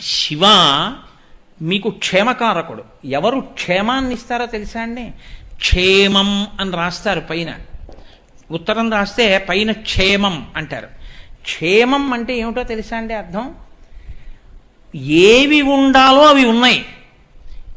శివ మీకు క్షేమకారకుడు. ఎవరు క్షేమాన్ని ఇస్తారో తెలుసా అండి? క్షేమం అని రాస్తారు పైన. ఉత్తరం రాస్తే పైన క్షేమం అంటారు. క్షేమం అంటే ఏమిటో తెలుసా అండి అర్థం? ఏవి ఉండాలో అవి ఉన్నాయి.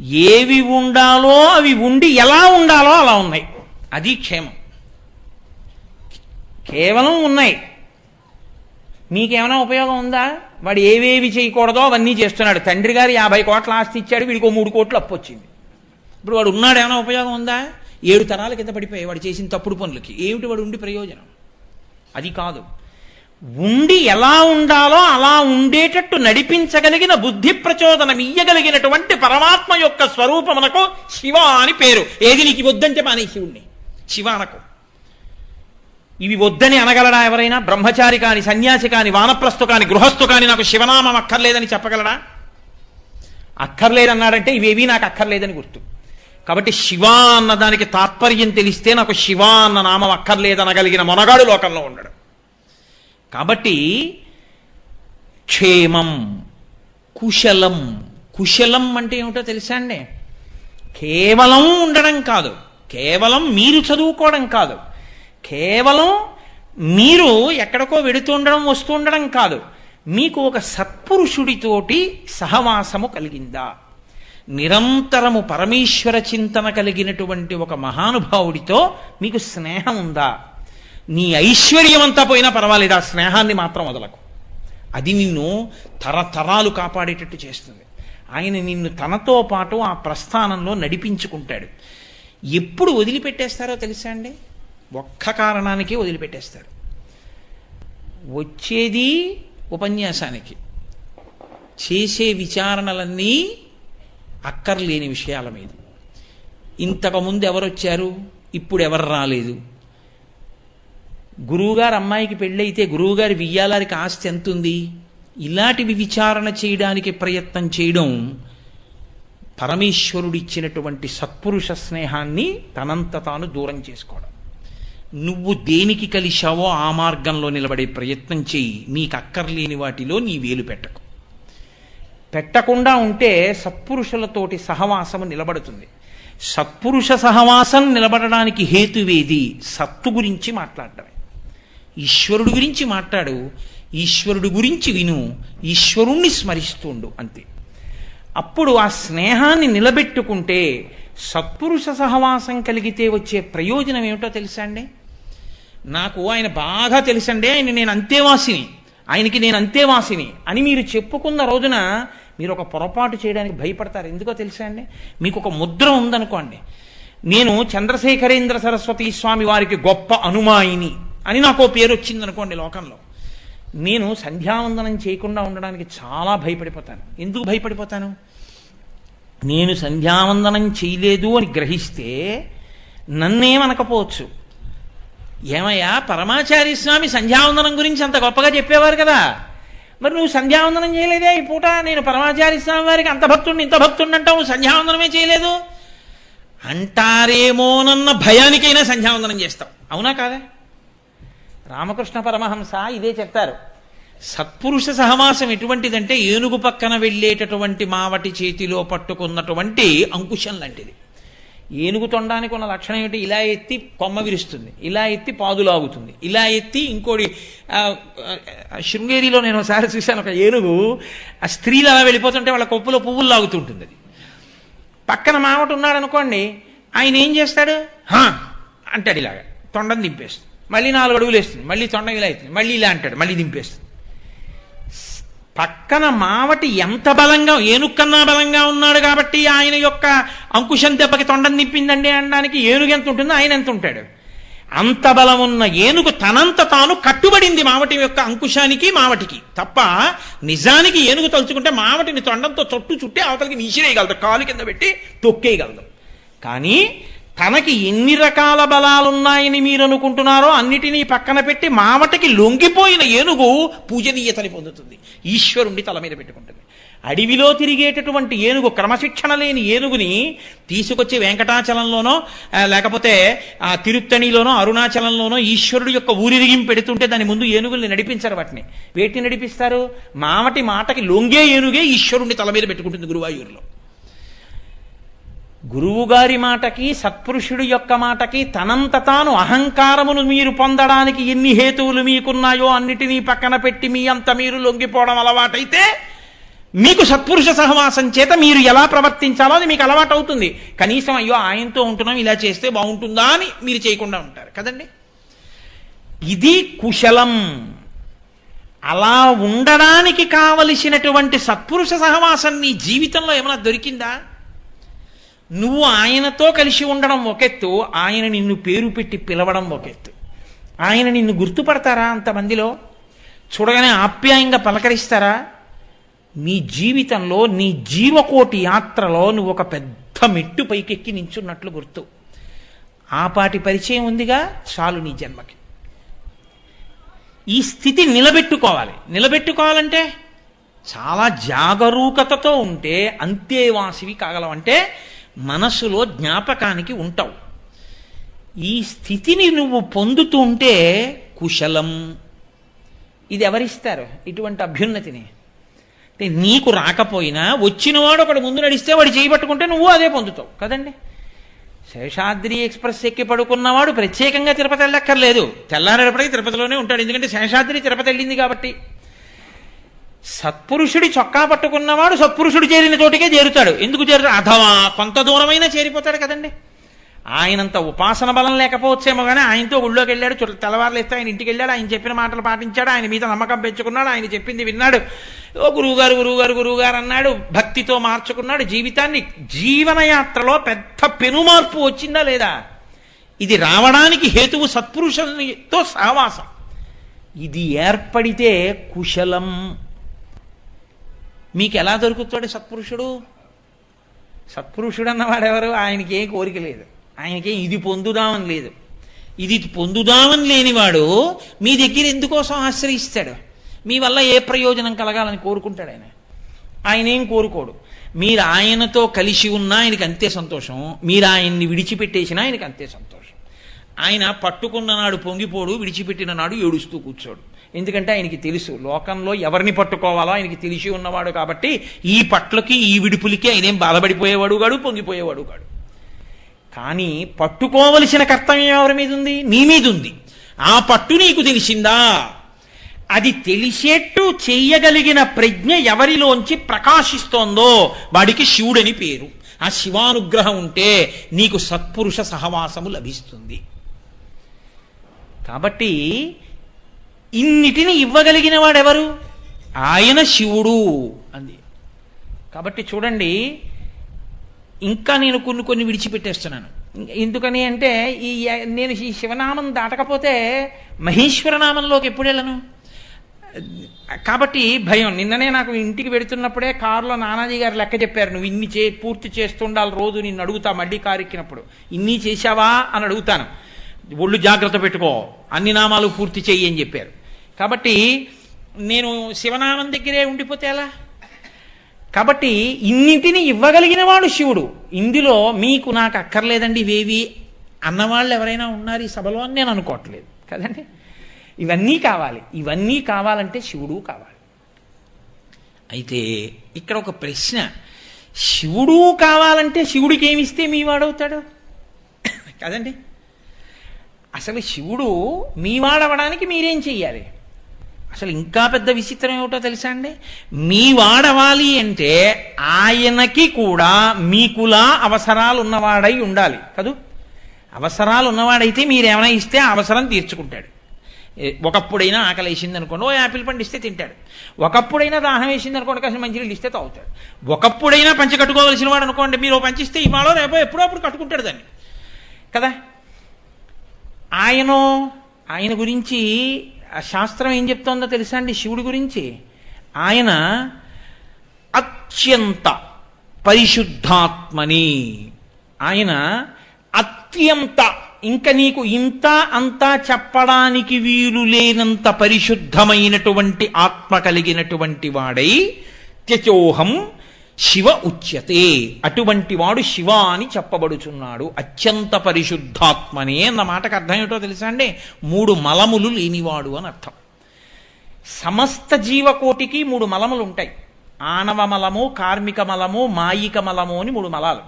ఏవి ఉండాలో అవి ఉండి ఎలా ఉండాలో అలా ఉన్నాయి. అది క్షేమం. కేవలం ఉన్నాయి. నీకేమైనా ఉపయోగం ఉందా? వాడు ఏవేవి చేయకూడదో అవన్నీ చేస్తున్నాడు. తండ్రి గారు యాభై కోట్ల ఆస్తి ఇచ్చాడు వీడికి ఓ మూడు కోట్లు అప్పు వచ్చింది. ఇప్పుడు వాడు ఉన్నాడు ఏమైనా ఉపయోగం ఉందా? ఏడు తరాల కింద పడిపోయాయి వాడు చేసిన తప్పుడు పనులకి. ఏమిటి వాడు ఉండి ప్రయోజనం? అది కాదు. ఉండి ఎలా ఉండాలో అలా ఉండేటట్టు నడిపించగలిగిన బుద్ధి ప్రచోదనం ఇయ్యగలిగినటువంటి పరమాత్మ యొక్క స్వరూపమునకు శివ అని పేరు. ఏది నీకు వద్దంటే మానే శివుణ్ణి శివ అనకు. ఇవి వద్దని అనగలడా ఎవరైనా? బ్రహ్మచారి కాని సన్యాసి కాని వానప్రస్థు కాని గృహస్థు కాని నాకు శివనామం అక్కర్లేదని చెప్పగలడా? అక్కర్లేదన్నాడంటే ఇవేవీ నాకు అక్కర్లేదని గుర్తు. కాబట్టి శివ అన్న దానికి తాత్పర్యం తెలిస్తే నాకు శివ అన్న నామం అక్కర్లేదనగలిగిన మొనగాడు లోకంలో ఉండడు. కాబట్టి క్షేమం కుశలం కుశలం అంటే ఏమిటో తెలుసా అండి? కేవలం ఉండడం కాదు. కేవలం మీరు చదువుకోవడం కాదు. కేవలం మీరు ఎక్కడికో వెడుతూ ఉండడం వస్తూ ఉండడం కాదు. మీకు ఒక సత్పురుషుడితోటి సహవాసము కలిగిందా? నిరంతరము పరమేశ్వర చింతన కలిగినటువంటి ఒక మహానుభావుడితో మీకు స్నేహం ఉందా? నీ ఐశ్వర్యం అంతా పోయినా పర్వాలేదు? ఆ స్నేహాన్ని మాత్రం వదలకు. అది నిన్ను తరతరాలు కాపాడేటట్టు చేస్తుంది. ఆయన నిన్ను తనతో పాటు ఆ ప్రస్థానంలో నడిపించుకుంటాడు. ఎప్పుడు వదిలిపెట్టేస్తారో తెలుసా అండి? ఒక్క కారణానికి వదిలిపెట్టేస్తారు. వచ్చేది ఉపన్యాసానికి. చేసే విచారణలన్నీ అక్కర్లేని విషయాల మీద. ఇంతకుముందు ఎవరు వచ్చారు ఇప్పుడు ఎవరు రాలేదు? గురువుగారు అమ్మాయికి పెళ్ళైతే గురువుగారి వియ్యాలారికి ఆస్తి ఎంత ఉంది ఇలాంటివి విచారణ చేయడానికి ప్రయత్నం చేయడం పరమేశ్వరుడిచ్చినటువంటి సత్పురుష స్నేహాన్ని తనంత తాను దూరం చేసుకోవడం. నువ్వు దేనికి కలిశావో ఆ మార్గంలో నిలబడే ప్రయత్నం చేయి. నీకు అక్కర్లేని వాటిలో నీ వేలు పెట్టకు. పెట్టకుండా ఉంటే సత్పురుషులతోటి సహవాసము నిలబడుతుంది. సత్పురుష సహవాసం నిలబడడానికి హేతువేది? సత్తు గురించి మాట్లాడటమే. ఈశ్వరుడు గురించి మాట్లాడు ఈశ్వరుడు గురించి విను ఈశ్వరుణ్ణి స్మరిస్తుండు అంతే. అప్పుడు ఆ స్నేహాన్ని నిలబెట్టుకుంటే సత్పురుష సహవాసం కలిగితే వచ్చే ప్రయోజనం ఏమిటో తెలుసా అండి? నాకు ఆయన బాగా తెలుసండి ఆయన నేను అంతేవాసిని ఆయనకి నేను అంతేవాసిని అని మీరు చెప్పుకున్న రోజున మీరు ఒక పొరపాటు చేయడానికి భయపడతారు. ఎందుకో తెలుసా అండి? మీకు ఒక ముద్ర ఉందనుకోండి. నేను చంద్రశేఖరేంద్ర సరస్వతి స్వామి వారికి గొప్ప అనుమాయిని అని నాకు ఓ పేరు వచ్చిందనుకోండి లోకంలో. నేను సంధ్యావందనం చేయకుండా ఉండడానికి చాలా భయపడిపోతాను. ఎందుకు భయపడిపోతాను? నేను సంధ్యావందనం చేయలేదు అని గ్రహిస్తే నన్నేమనకపోవచ్చు? ఏమయ్యా? పరమాచారి స్వామి సంధ్యావందనం గురించి అంత గొప్పగా చెప్పేవారు కదా. మరి నువ్వు సంధ్యావందనం చేయలేదే? ఈ పూట నేను పరమాచారి స్వామి వారికి అంత భక్తుడిని ఇంత భక్తుడిని అంటావు సంధ్యావందనమే చేయలేదు? అంటారేమోనన్న భయానికైనా సంధ్యావందనం చేస్తావు. అవునా కాదా? రామకృష్ణ పరమహంస ఇదే చెప్తారు. సత్పురుష సహవాసం ఎటువంటిదంటే ఏనుగు పక్కన వెళ్ళేటటువంటి మావటి చేతిలో పట్టుకున్నటువంటి అంకుశం లాంటిది. ఏనుగు తొండానికి ఉన్న లక్షణం ఏమిటి? ఇలా ఎత్తి కొమ్మ విరుస్తుంది. ఇలా ఎత్తి పాదులాగుతుంది ఇలా ఎత్తి ఇంకోటి ఆ, శృంగేరిలో నేను ఒకసారి చూశాను ఒక ఏనుగు ఆ స్త్రీలు అలా వెళ్ళిపోతుంటే వాళ్ళ కొప్పులో పువ్వులు లాగుతుంటుంది. అది పక్కన మావట ఉన్నాడు అనుకోండి ఆయన ఏం చేస్తాడు? "హా" అంటాడు ఇలాగా. తొండం దింపేస్తుంది. మళ్ళీ నాలుగు అడుగులు వేస్తుంది. మళ్ళీ తొండం ఇలా అవుతుంది మళ్ళీ ఇలా అంటాడు. మళ్ళీ దింపేస్తుంది. పక్కన మావటి ఎంత బలంగా ఏనుక్కన్నా బలంగా ఉన్నాడు కాబట్టి ఆయన యొక్క అంకుశం దెబ్బకి తొండం నిప్పిందండి అనడానికి ఏనుగు ఎంత ఉంటుందో ఆయన ఎంత ఉంటాడు. అంత బలం ఉన్న ఏనుగు తనంత తాను కట్టుబడింది మావటి యొక్క అంకుశానికి మావటికి. తప్ప నిజానికి ఏనుగు తలుచుకుంటే మావటిని తొండంతో చుట్టు చుట్టి అవతలకి విసిరేయగలదు కాలు కింద పెట్టి తొక్కేయగలదు. కానీ తనకి ఎన్ని రకాల బలాలున్నాయని మీరు అనుకుంటున్నారో అన్నిటినీ పక్కన పెట్టి మామటకి లొంగిపోయిన ఏనుగు పూజనీయతని పొందుతుంది. ఈశ్వరుణ్ణి తల మీద పెట్టుకుంటుంది. అడవిలో తిరిగేటటువంటి ఏనుగు క్రమశిక్షణ లేని ఏనుగుని తీసుకొచ్చి వెంకటాచలంలోనో లేకపోతే ఆ, తిరుత్తణిలోనో అరుణాచలంలోనో ఈశ్వరుడు యొక్క ఊరిరిగిం పెడుతుంటే దాని ముందు ఏనుగుల్ని నడిపించరు వాటిని. వేటిని నడిపిస్తారు? మామటి మాటకి లొంగే ఏనుగే ఈశ్వరుణ్ణి తల మీద పెట్టుకుంటుంది గురువాయూరులో. గురువుగారి మాటకి సత్పురుషుడి యొక్క మాటకి తనంత తాను అహంకారమును మీరు పొందడానికి ఎన్ని హేతువులు మీకున్నాయో అన్నిటినీ పక్కన పెట్టి మీ అంత మీరు లొంగిపోవడం అలవాటైతే మీకు సత్పురుష సహవాసం చేత మీరు ఎలా ప్రవర్తించాలో అది మీకు అలవాటు అవుతుంది కనీసం అయ్యో ఆయనతో ఉంటున్నాం ఇలా చేస్తే బాగుంటుందా అని మీరు చేయకుండా ఉంటారు. కదండి? ఇది కుశలం. అలా ఉండడానికి కావలసినటువంటి సత్పురుష సహవాసం నీ జీవితంలో ఏమైనా దొరికిందా? నువ్వు ఆయనతో కలిసి ఉండడం ఒకెత్తు ఆయన నిన్ను పేరు పెట్టి పిలవడం ఒకెత్తు ఆయన నిన్ను గుర్తుపడతారా అంతమందిలో? చూడగానే ఆప్యాయంగా పలకరిస్తారా? నీ జీవితంలో నీ జీవకోటి యాత్రలో నువ్వు ఒక పెద్ద మెట్టు పైకెక్కి నించున్నట్లు గుర్తు. ఆ పాటి పరిచయం ఉందిగా చాలు నీ జన్మకి. ఈ స్థితి నిలబెట్టుకోవాలి. నిలబెట్టుకోవాలంటే చాలా జాగరూకతతో ఉంటే అంతేవాసివి కాగలవంటే మనసులో జ్ఞాపకానికి ఉంటావు. ఈ స్థితిని నువ్వు పొందుతూ ఉంటే కుశలం. ఇది ఎవరిస్తారు? ఇటువంటి అభ్యున్నతిని. అంటే నీకు రాకపోయినా వచ్చినవాడు ఒకడు ముందు నడిస్తే వాడు చేయబట్టుకుంటే నువ్వు అదే పొందుతావు. కదండి? శేషాద్రి ఎక్స్ప్రెస్ ఎక్కి పడుకున్నవాడు ప్రత్యేకంగా తిరుపతి వెళ్ళక్కర్లేదు. తెల్లారేపటికి తిరుపతిలోనే ఉంటాడు. ఎందుకంటే శేషాద్రి తిరుపతి వెళ్ళింది కాబట్టి. సత్పురుషుడి చొక్కా పట్టుకున్నవాడు సత్పురుషుడు చేరిన చోటికే చేరుతాడు. ఎందుకు చేరుతాడు? అథవా కొంత దూరమైనా చేరిపోతాడు కదండి. ఆయనంత ఉపాసన బలం లేకపోవచ్చేమో కానీ ఆయనతో ఊళ్ళోకి వెళ్ళాడు చుట్ట తెల్లవారులు ఇస్తే ఆయన ఇంటికి వెళ్ళాడు ఆయన చెప్పిన మాటలు పాటించాడు ఆయన మీద నమ్మకం పెంచుకున్నాడు ఆయన చెప్పింది విన్నాడు. ఓ గురువుగారు గురువుగారు గురువుగారు అన్నాడు భక్తితో మార్చుకున్నాడు. జీవితాన్ని జీవనయాత్రలో పెద్ద పెనుమార్పు వచ్చిందా లేదా? ఇది రావడానికి హేతువు సత్పురుషునితో సహవాసం. ఇది ఏర్పడితే కుశలం. మీకు ఎలా దొరుకుతాడు సత్పురుషుడు? సత్పురుషుడు అన్నవాడెవరు ఆయనకి ఏ కోరిక లేదు. ఆయనకి ఇది పొందుదామని లేదు. ఇది పొందుదామని లేనివాడు మీ దగ్గర ఎందుకోసం ఆశ్రయిస్తాడు? మీ వల్ల ఏ ప్రయోజనం కలగాలని కోరుకుంటాడు ఆయన. ఆయన ఏం కోరుకోడు. మీరు ఆయనతో కలిసి ఉన్నా ఆయనకి అంతే సంతోషం. మీరు ఆయన్ని విడిచిపెట్టేసినా ఆయనకి అంతే సంతోషం. ఆయన పట్టుకున్న నాడు పొంగిపోడు విడిచిపెట్టిన నాడు ఏడుస్తూ కూర్చోడు. ఎందుకంటే ఆయనకి తెలుసు. లోకంలో ఎవరిని పట్టుకోవాలో ఆయనకి తెలిసి ఉన్నవాడు కాబట్టి ఈ పట్లకి ఈ విడుపులకి ఆయనేం బాధపడిపోయేవాడు కాడు పొంగిపోయేవాడు కాడు. కానీ పట్టుకోవలసిన కర్తవ్యం ఎవరి మీద ఉంది? నీ మీద ఉంది. ఆ పట్టు నీకు తెలిసిందా? అది తెలిసేట్టు చెయ్యగలిగిన ప్రజ్ఞ ఎవరిలోంచి ప్రకాశిస్తోందో వాడికి శివుడని పేరు. ఆ శివానుగ్రహం ఉంటే నీకు సత్పురుష సహవాసము లభిస్తుంది. కాబట్టి ఇన్నిటిని ఇవ్వగలిగిన వాడెవరు ఆయన శివుడు అంది. కాబట్టి చూడండి ఇంకా నేను కొన్ని కొన్ని విడిచిపెట్టేస్తున్నాను. ఎందుకని అంటే ఈ నేను ఈ శివనామం దాటకపోతే మహేశ్వర నామంలోకి ఎప్పుడు వెళ్ళను? కాబట్టి భయం. నిన్ననే నాకు ఇంటికి వెడుతున్నప్పుడే కారులో నానాజీ గారు లెక్క చెప్పారు నువ్వు ఇన్ని చే పూర్తి చేస్తుండాలి రోజు నిన్ను అడుగుతా మళ్ళీ కారు ఎక్కినప్పుడు ఇన్ని చేశావా? అని అడుగుతాను. ఒళ్ళు జాగ్రత్త పెట్టుకో. అన్ని నామాలు పూర్తి చెయ్యి అని చెప్పారు. కాబట్టి నేను శివనామం దగ్గరే ఉండిపోతే ఎలా? కాబట్టి ఇన్నింటిని ఇవ్వగలిగిన వాడు శివుడు. ఇందులో మీకు నాకు అక్కర్లేదండి ఇవేవి అన్నవాళ్ళు ఎవరైనా ఉన్నారు ఈ సభలో అని నేను అనుకోవట్లేదు. కదండి? ఇవన్నీ కావాలి. ఇవన్నీ కావాలంటే శివుడు కావాలి. అయితే ఇక్కడ ఒక ప్రశ్న. శివుడు కావాలంటే శివుడికి ఏమిస్తే మీ వాడవుతాడు? కదండి? అసలు శివుడు మీ వాడవడానికి మీరేం చెయ్యాలి? అసలు ఇంకా పెద్ద విచిత్రం ఏమిటో తెలుసా అండి? మీ వాడవాలి అంటే ఆయనకి కూడా మీకులా అవసరాలు ఉన్నవాడై ఉండాలి కదూ? అవసరాలు ఉన్నవాడైతే మీరు ఇస్తే అవసరం తీర్చుకుంటాడు. ఒకప్పుడైనా ఆకలి వేసింది అనుకోండి ఓ యాపిల్ పండు ఇస్తే తింటాడు. ఒకప్పుడైనా దాహం వేసింది అనుకోండి కాసిన మంచినీళ్ళు ఇస్తే తాగుతాడు. ఒకప్పుడైనా పంచి కట్టుకోవలసిన వాడు అనుకోండి మీరు ఓ పంచిస్తే ఇవాళ రేపో ఎప్పుడో అప్పుడు కట్టుకుంటాడు దాన్ని. కదా? ఆయన ఆయన గురించి ఆ శాస్త్రం ఏం చెప్తోందో తెలుసా అండి శివుడి గురించి? ఆయన అత్యంత పరిశుద్ధాత్మని. ఆయన అత్యంత ఇంక నీకు ఇంత అంతా చెప్పడానికి వీలు లేనంత పరిశుద్ధమైనటువంటి ఆత్మ కలిగినటువంటి వాడై త్యచోహం శివ ఉచ్యతే. అటువంటి వాడు శివ అని చెప్పబడుచున్నాడు. అత్యంత పరిశుద్ధాత్మనే అన్న మాటకు అర్థం ఏమిటో తెలుసా అండి? మూడు మలములు లేనివాడు అని అర్థం. సమస్త జీవకోటికి మూడు మలములు ఉంటాయి. ఆనవ మలము కార్మిక మలము మాయిక మలము అని మూడు మలాలు.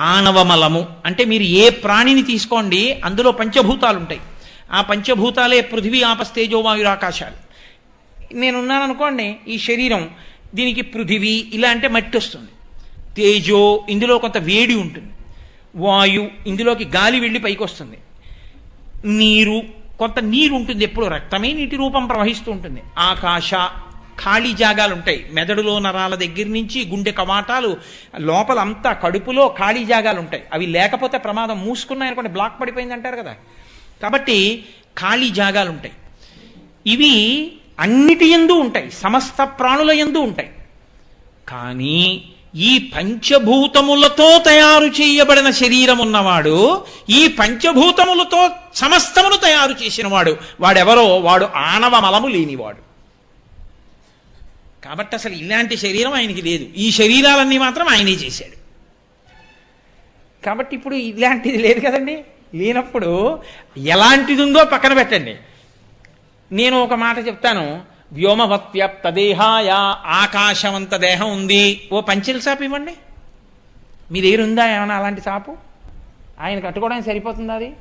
ఆనవ మలము అంటే మీరు ఏ ప్రాణిని తీసుకోండి అందులో పంచభూతాలు ఉంటాయి. ఆ పంచభూతాలే పృథివీ ఆపస్తేజో వాయురాకాశాలు. నేనున్నాను అనుకోండి ఈ శరీరం దీనికి పృథివీ ఇలా అంటే మట్టి వస్తుంది. తేజో ఇందులో కొంత వేడి ఉంటుంది. వాయు ఇందులోకి గాలి వెళ్ళి పైకి వస్తుంది. నీరు కొంత నీరు ఉంటుంది ఎప్పుడు. రక్తమే నీటి రూపం ప్రవహిస్తూ ఉంటుంది. ఆకాశ ఖాళీ జాగాలు ఉంటాయి. మెదడులో నరాల దగ్గర నుంచి గుండె కవాటాలు లోపల అంతా కడుపులో ఖాళీ జాగాలు ఉంటాయి. అవి లేకపోతే ప్రమాదం. మూసుకున్నాయనుకోండి బ్లాక్ పడిపోయింది అంటారు కదా. కాబట్టి ఖాళీ జాగాలు ఉంటాయి. ఇవి అన్నిటి ఎందు ఉంటాయి సమస్త ప్రాణుల ఎందు ఉంటాయి. కానీ ఈ పంచభూతములతో తయారు చేయబడిన శరీరం ఉన్నవాడు ఈ పంచభూతములతో సమస్తమును తయారు చేసినవాడు వాడెవరో వాడు ఆనవ మలము లేనివాడు. కాబట్టి అసలు ఇలాంటి శరీరం ఆయనకి లేదు. ఈ శరీరాలన్నీ మాత్రం ఆయనే చేశాడు. కాబట్టి ఇప్పుడు ఇలాంటిది లేదు కదండి? లేనప్పుడు ఎలాంటిది ఉందో పక్కన పెట్టండి. నేను ఒక మాట చెప్తాను. వ్యోమవత్వ్యాప్త దేహాయ ఆకాశమంత దేహం ఉంది. ఓ పంచెల చాపు ఇవ్వండి. మీ దగ్గర ఉందా ఏమైనా అలాంటి చాపు ఆయన కట్టుకోవడానికి సరిపోతుంది అది?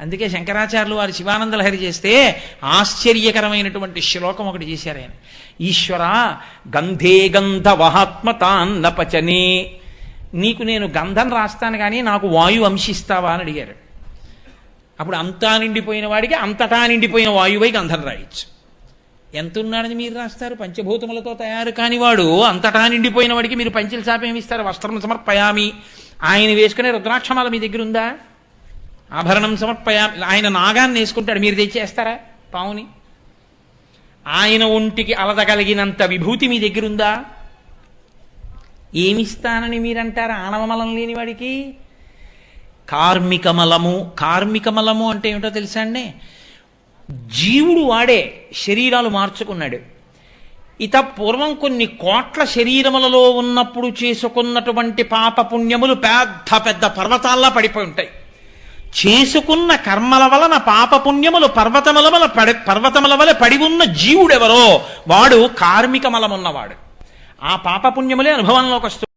అందుకే శంకరాచార్యులు వారి శివానంద లహరి చేస్తే ఆశ్చర్యకరమైనటువంటి శ్లోకం ఒకటి చేశారు ఆయన. ఈశ్వర గంధే గంధ వహాత్మతాన్నపచనే నీకు నేను గంధం రాస్తాను కానీ నాకు వాయు అంశిస్తావా అని అడిగారు. అప్పుడు అంతా నిండిపోయిన వాడికి అంతటా నిండిపోయిన వాయువై గంధం రాయొచ్చు. ఎంత ఉన్నాడని మీరు రాస్తారు? పంచభూతములతో తయారు కానివాడు అంతటా నిండిపోయిన వాడికి మీరు పంచుల శాపం ఏమిస్తారు వస్త్రం సమర్పయామి. ఆయన వేసుకునే రుద్రాక్షమాల మీ దగ్గర ఉందా? ఆభరణం సమర్పయామి. ఆయన నాగాన్ని వేసుకుంటాడు మీరు తెచ్చేస్తారా? పావుని. ఆయన ఒంటికి అలదగలిగినంత విభూతి మీ దగ్గరుందా ఏమిస్తానని మీరంటారా? ఆనవమలం లేని వాడికి? కార్మికమలము. కార్మికమలము అంటే ఏమిటో తెలుసా అండి? జీవుడు వాడే శరీరాలు మార్చుకున్నాడు. ఇత పూర్వం కొన్ని కోట్ల శరీరములలో ఉన్నప్పుడు చేసుకున్నటువంటి పాప పుణ్యములు పెద్ద పెద్ద పర్వతాల్లా పడిపోయి ఉంటాయి. చేసుకున్న కర్మల వలన పాప పుణ్యములు పర్వతముల వల పడి పర్వతముల వలె పడి ఉన్న జీవుడెవరో వాడు కార్మిక మలమున్నవాడు ఆ పాప పుణ్యములే అనుభవంలోకి వస్తుంది